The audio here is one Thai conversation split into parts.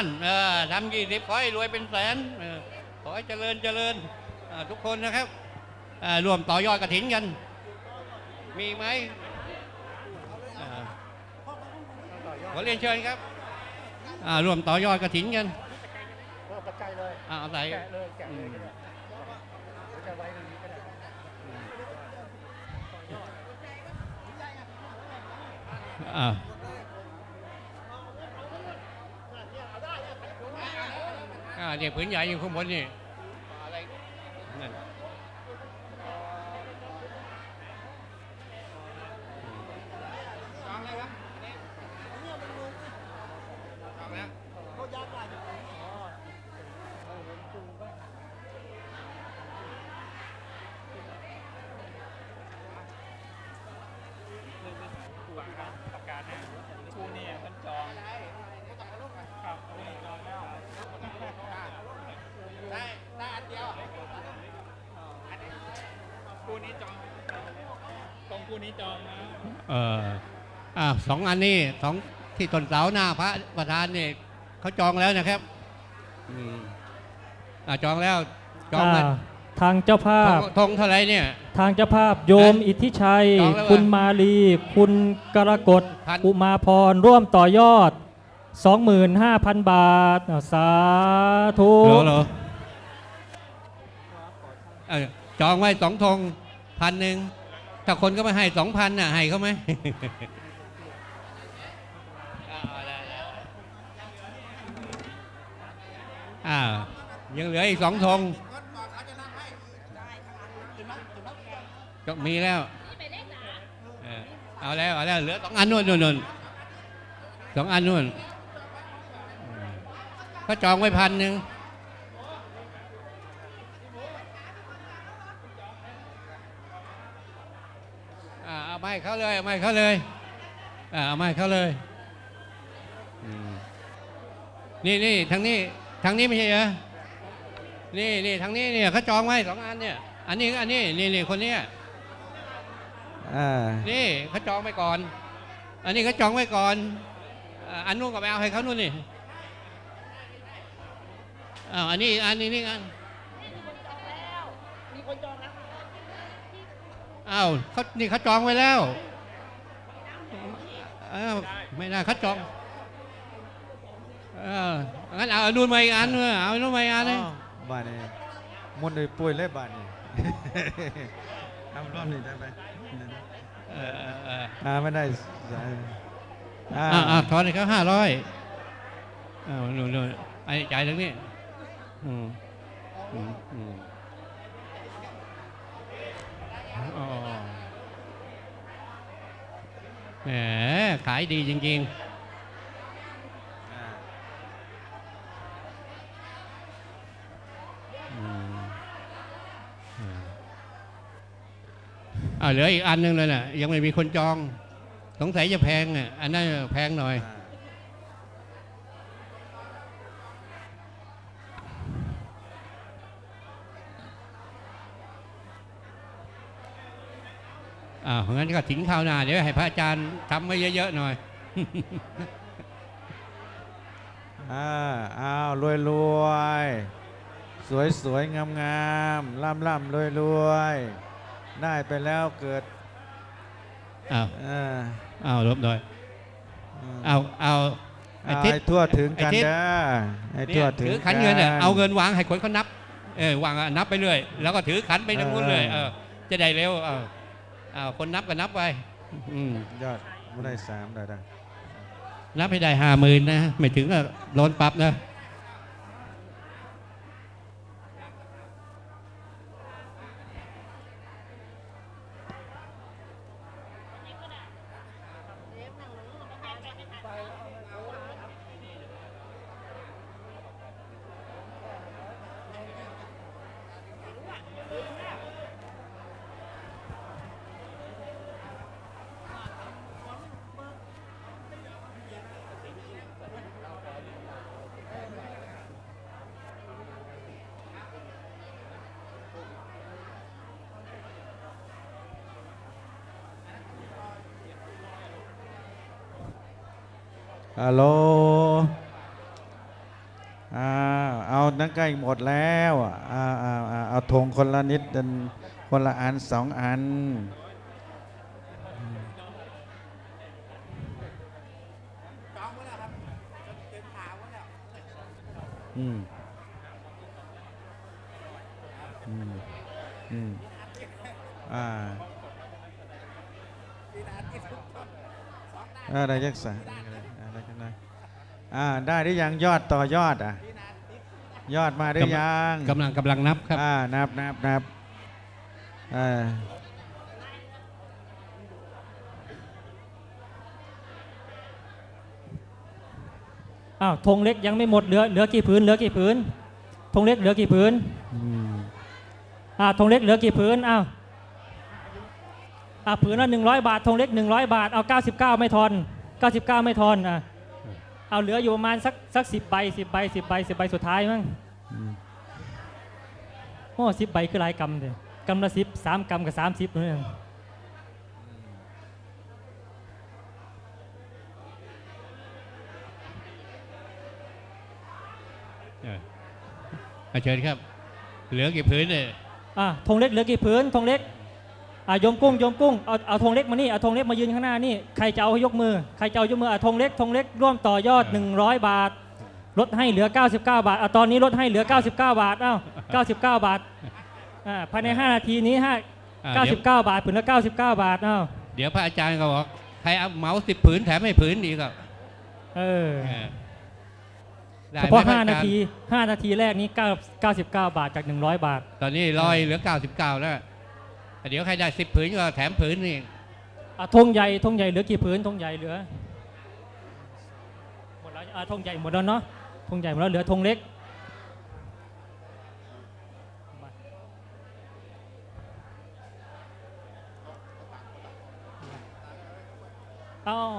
านเออทำยี่สิบขอให้รวยเป็นแสนเออขอให้เจริญเจริญทุกคนนะครับรวมต่อยอดกระถินกัน มีไหมขอเรียนเชิญครับรวมต่อยอดกระถินกันปัจจัยเลยอ่าเอาใส่แกะเลยแกะเลยก็ได้หรือจะไว้ตรงนี้ก็ได้อ่าอ่า เด็กผืนใหญ่อยู่ข้างบนนี่อะไรนั่นจองแล้วครับจองแล้ว ผู้ว่าการประกาศนะผู้นี่มันจองครับผู้นี่จองแล้ว ได้ได้อันเดียว ผู้นี้จอง ตรงผู้นี้จองนะเอออ่าสองอันนี้สองที่ต้นเสาหน้าพระประธานนี่เขาจองแล้วนะครับอืมอ่าจองแล้วจองแล้วอ่าทางเจ้าภาธพงธงเท่าไหรเนี่ย ทางเจ้าภาพโยมนะอิทธิชัย จองแล้วเหรอคุณมาลี คุณกรกฎพัน อุมาพรร่วมต่อยอด 25,000 บาทอ่าสาธุ เหรอเหรอเออจองไว้สองธงพันหนึ่ง ถ้าคนก็ไม่ให้สองพันน่ะให้เขาไหมอ่ายังเหลืออีกสองธงก็มีแล้วเออเอาแล้วเอาแล้วเหลือสองอันนู่นนู่นนู่นสองอันนู่นก็จองไว้พันหนึ่งอ่า เอาไม้เขาเลยเอาไม้เขาเลยอ่าเอาไม้เขาเลยอืมนี่นี่ทางนี้ทางนี้ไม่ใช่เหรอนี่นี่ทางนี้เนี่ยเขาจองไว้สองอันเนี่ย อันนี้อันนี้นี่นี่คนเนี้ยอ่านี่เขาจองไว้ก่อน อันนี้เขาจองไว้ก่อนอ่าอันนู้นก็ไปเอาให้เขานู่นนี่อ้าวอันนี้อันนี้นี่อันอ้าวเขานี่เขาจองไว้แล้วอ้าวไม่ได้เขาจองเอองั้นเอาอันนู้นมาอีกอันเนอะเอาอันนู้นมาอีกอันเลยอ้าวบ้านนี้มุนเลยป่วยเลยบ้านนี้ ทำรอบนี้ได้ไหมเออเออเอออ่าไม่ได้สายอ่าอ่าอ่าทอนให้เขาห้าร้อยอ้าวนู่นนู่นไอ้จ่ายตรงนี้อืมอืมอืม อ๋อแหมขายดีจริงๆอ่าเหลืออีกอันหนึงเลยน่ะยังไม่มีคนจอง สงสัยจะแพงอะอันนั้นแพงหน่อยอาอ่างั้นก็ทิ้งข้าวหน้าเดี๋ยวให้พระอาจารย์ทำไว้เยอะๆหน่อย อ่าอ้าวรวยรวยสวยสวยงามงามล่ำล่ำรวยรวยได้ไปแล้วเกิดอ้าวอ่าอ้าวลบหน่อยมเอาเอาไอ้เอาทิศให้ทั่วถึงกันไอ้ทิศเด้อให้เนี่ทั่วยถึงถือขันเงินเนี่ยกัเอาเงินวางให้คนเขานับเออวางอะนับไปเรื่อยแล้วก็ถือขันไปทางนู้นเลยเอเอออจะได้เร็วเออเอาคนนับก็นับไปอืมยอดไม่ได้สามได้ได้ นับให้ได้ห้าหมื่นนะ ไม่ถึงก็โดนปรับนะ ฮัลโหลอ้าเอานักใกล้หมดแล้วอะอ้าอ้าวอ้าเอาธงคนละนิดคนละอันสองอันอืมอืมอืมอ่าอะไรยักษ์สารอะไรกันนะ อ่าได้หรือยังยอดต่อยอดอะยอดมาหรือยังกำลังกำลังนับครับอ่านับนับนับอ่าอ้าวธงเล็กยังไม่หมดเหลือเหลือกี่ผืนเหลือกี่ผืนธงเล็กเหลือกี่ผืนอืมอ่าธงเล็กเหลือกี่ผืนอ้าวอ่าผืนละหนึ่งร้อยบาทธงเล็กหนึ่งร้อยบาทเอาเก้าสิบเก้าไม่ทอนเก้าสิบเก้าไม่ทอนอะ เอาเหลืออยู่ประมาณสักสักสิบใบสิบใบสิบใบสิบใบสุดท้ายมั้งอืมโอ้สิบใบคือหลายกำเลยกำละสิบสามกำกับสามสิบนี่นเอออะเชิญครับ เหลือกี่พื้นเนี่ยอะธงเล็กเหลือกี่ผืนธงเล็ก อะโยมกุ้งโยมกุ้งเอาเอาธงเล็กมานี่เอาธงเล็กมายืนข้างหน้านี่ใครจะเอาให้ยกมือใครจะเอายกมืออะธงเล็กธงเล็กร่วมต่อยอด 100 บาท ลดให้เหลือ 99 บาทอะตอนนี้ลดให้เหลือ 99 บาทอ้าว99 บาทอ่าภายใน 5 นาทีนี้ห้าอะเดี๋ยว99บาทผืนละ 99 บาทอ้าวเดี๋ยวพระอาจารย์ก็บอกใครเอาเหมาสิบผืนแถมให้ผืนอีกอะเออเออได้เฉไหมพาะพรอจร5ย์นาที 5 นาทีแรกนี้9 99 บาทจาก 100 บาท ตอนนี้ลอยเหลือ99แล้ว เดี๋ยวใครได้10ผืนก็แถมผืนนี่อะธงใหญ่ธงใหญ่เหลือกี่ผืนธงใหญ่เหลือหมดแล้วอะธงใหญ่หมดแล้วเนาะธงใหญ่หมดแล้วเหลือธงเล็กอ้าว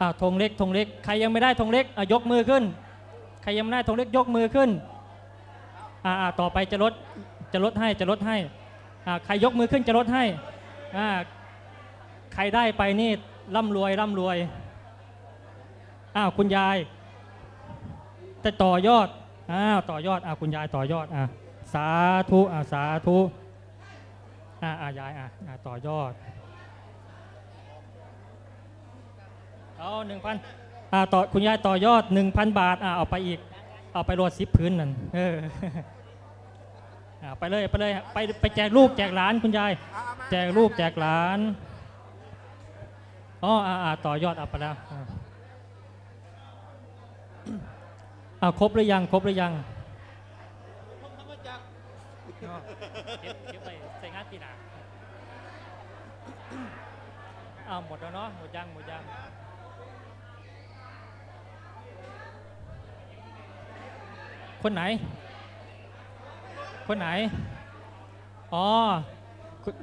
อ้าธงเล็กธงเล็กใครยังไม่ได้ธงเล็กอะยกมือขึ้น ใครยังไม่ได้ธงเล็กยกมือขึ้นอ่าต่อไปจะลดจะลดให้จะลดให้ ใครยกมือขึ้นจะลดให้ ใครได้ไปนี่ร่ำรวยร่ำรวย อ้าวคุณยาย จะต่อยอด อ้าวต่อยอด อ้าวคุณยายต่อยอด อะสาธุอะสาธุอ่าอ่ายายอะอะต่อยอด เอาหนึ่งพันอ่าต่อคุณยายต่อยอด1,000บาท อ่าเอาไปอีก เอาไปโรดซิปพื้นนั่นเออ อ่าไปเลยไปเลยไปไปแจกลูกแจกหลานคุณยายแจกลูกแจกหลานอ๋ออ่าอ่าต่อยอดเอาไปแล้วอ่าอ่าครบหรือยัง ครบหรือยังเก็บเก็บไปใส่งานปีน้าอ้าวหมดแล้วเนาะหมดยังหมดยังคนไหน คนไหน อ๋อคุณ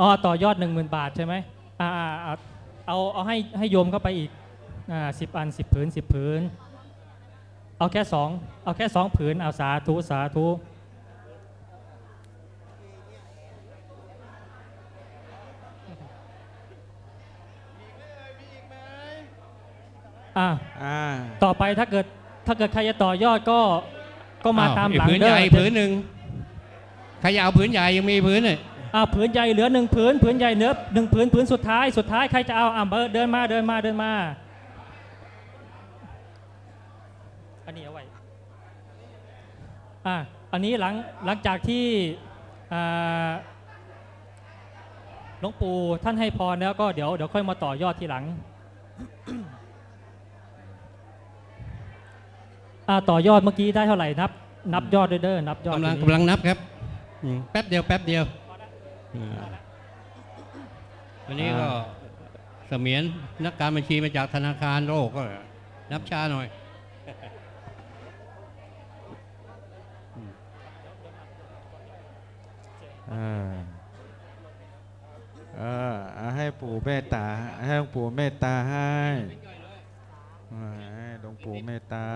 อ๋อต่อยอด1 0,000บาทใช่ไหมอ่าอ่าอ่าเอาเอาให้ให้โยมเข้าไปอีกอ่าสิบอันสิบผืนสิบผืน เอาแค่สองเอาแค่สองผืน เอาสาธุสาธุอ่าอ่าต่อไปถ้าเกิด ถ้าเกิดใครจะต่อยอดก็ก็มาอ้วตามอีหกลังผืนเด้ใหอญ่ผืนหนึ่งใครจะเอาผืนใหญ่ยังมีผืนเนี่ยอ่าผืนใหญ่เหลือหนึ่งผืนผืนใหญ่เหลือหนึ่งผืนผืนสุดท้ายสุดท้ายใครจะเอาอ่าเบอร์เดินมาเดินมาเดินมา อันนี้เอาไว้อ่าอันนี้หลังหลังจากที่อ่าหลวงปู่ท่านให้พรแล้วก็เดี๋ยวเดี๋ยวค่อยมาต่อยอดทีหลัง อ่าต่อยอดเมื่อกี้ได้เท่าไหร่นับ นับยอดด้วยเด้อนับยอดกำลังทีนี้ กำลังนับครับอืมแป๊บเดียวแป๊บเดียวอืมวันนี้ก็เสมียนนักการบัญชีมาจากธนาคารโลกก็นับช้าหน่อยเออเออเอาให้ปู่เมตตาให้หลวงปู่เมตตาให้เออให้หลวง ปู่เมตตา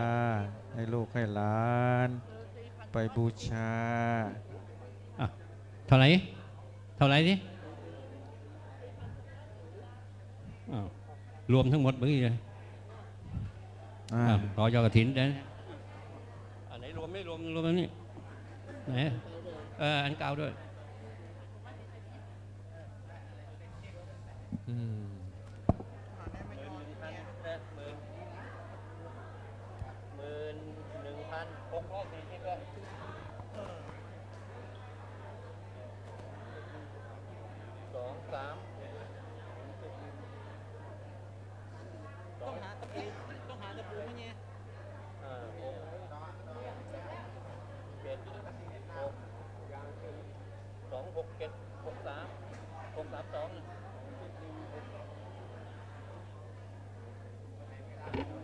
ให้ลูกให้หลาน ไปบูชา อะเท่าไหร่เท่าไหร่ดิอ้าวรวมทั้งหมดเมื่อกี้เลยอ่า อะต่อยอดกระถินนะอันไหนรวมไม่รวมรวมอันนี้ไหนเอออันเก่าด้วย อืม หมื่นหนึ่งพันหกร้อย สี่สิบแล้วสองสามต้องหาตะปูต้องหาตะปูไหมเนี่ยห้าหกเจ็ดหกสองหกเจ็ดหกสามหกสามสอง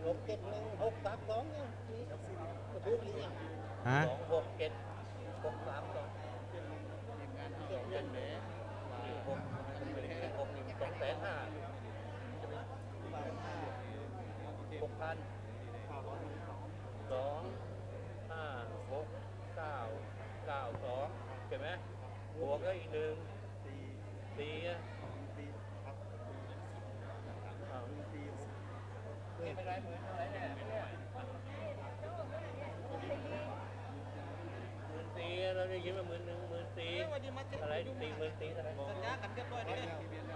ห กเจ็ดหนึ่งหกสามสองเนี่ยกระทู้นี้เนี่ยฮะ สองหกเจ็ดหกสามสองเจ็ดเจ็ดแหมหกหกหนึ่งสองแสนห้าหกพันสองห้าหกเก้าเก้าสองเห็นไหมบวกก็อีกหนึ่งสี่สี่อะอ้าวนี่เป็นไรเหมือนเท่าไหรเนี่ยหมื่นสี่เรา ได้ยินมาหมื่นหนึ่งหมื่นสี่อะไรสี่หมื่นสี่เท่าไหรสัญญากันเรียบร้อยเลย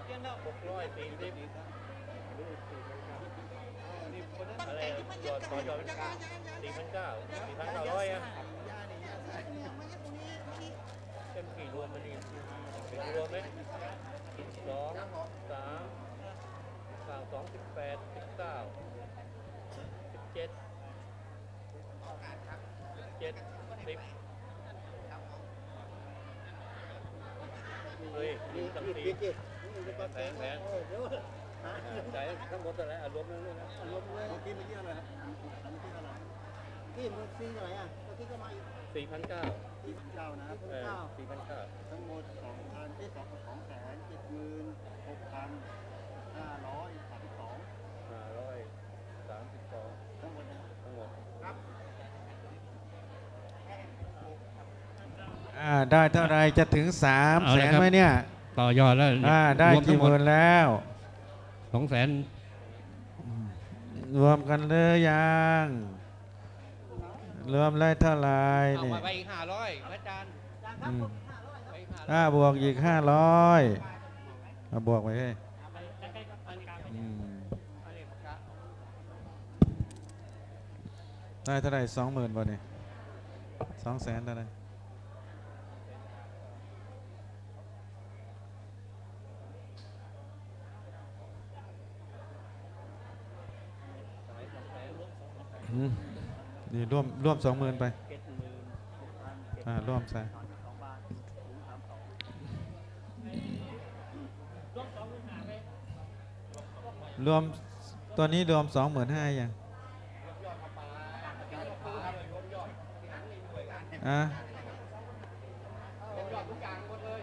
เรียนแล้วหกร้อยสี่สิบอะไรยอดต่อยอดสี่พันเก้าสี่พันเก้าร้อยอะเต็มกี่รวมมันดีรวมไหมสองสามสามสองสิบแปดสิบเก้าสิบเจ็ดเจ็ดสิบ เฮ้ยมีตั้งสี่แผนแผนใจทั้งหมดอะไรอารมณ์นั่นเลยนะอารมณ์เลยที่เมื่อกี้อะไรฮะเมื่อกี้อะไรที่เมื่อกี้อะไรอะเมื่อกี้ก็มาอีกสี่พันเก้าที่เก้านะเพิ่มเออเก้าสี่พันเก้าทั้งหมดสองพันที่สองสองแสนเจ็ดหมื่นหกพันห้าร้อยสามสิบสองห้าร้อยสามสิบสองทั้งหมดนะทั้งหมด อ่าได้เท่าไรจะถึงสามเอาแสละนครับ ไหมเนี่ยต่อยอดแล้วอ่าได้รวมทั้กี่งหมื่นแล้ว สองแสนรวมกันเลยยังรวมได้เท่าไรเอานี่มาไปอีกห้าร้อยพระอาจารย์อืมไปอีกห้าร้อยอ่าบวกอีกห้าร้อยมาบวกไปให้ยอืมอันนี้ประกาศได้เท่าไรสองหมื่นบาทนี่สองแสนเท่าไร นี่ร่วมร่วมสองหมื่นไปอ่าร่วมใส่รวมตัวนี้รวมสองหมื่นห้ายังอะยอดทุกอย่างหมดเลย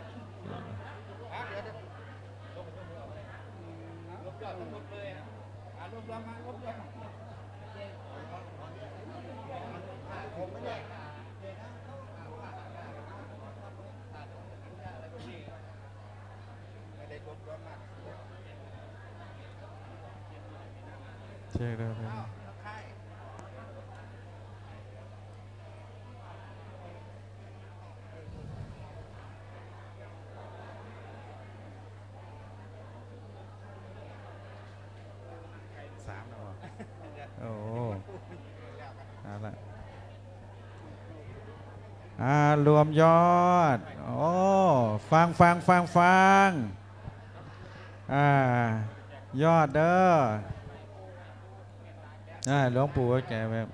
ฮะรวมยอดทั้งหมดเลยอะอ่ารวมรวมมารวมยอด เช็คได้เลยสามแล้วเหรอโอ้เอาละอ่ารวมยอด โอ้ฟังฟังฟังฟังอ่ายอดเด้อ หลวงปู่ก็แก่แบบ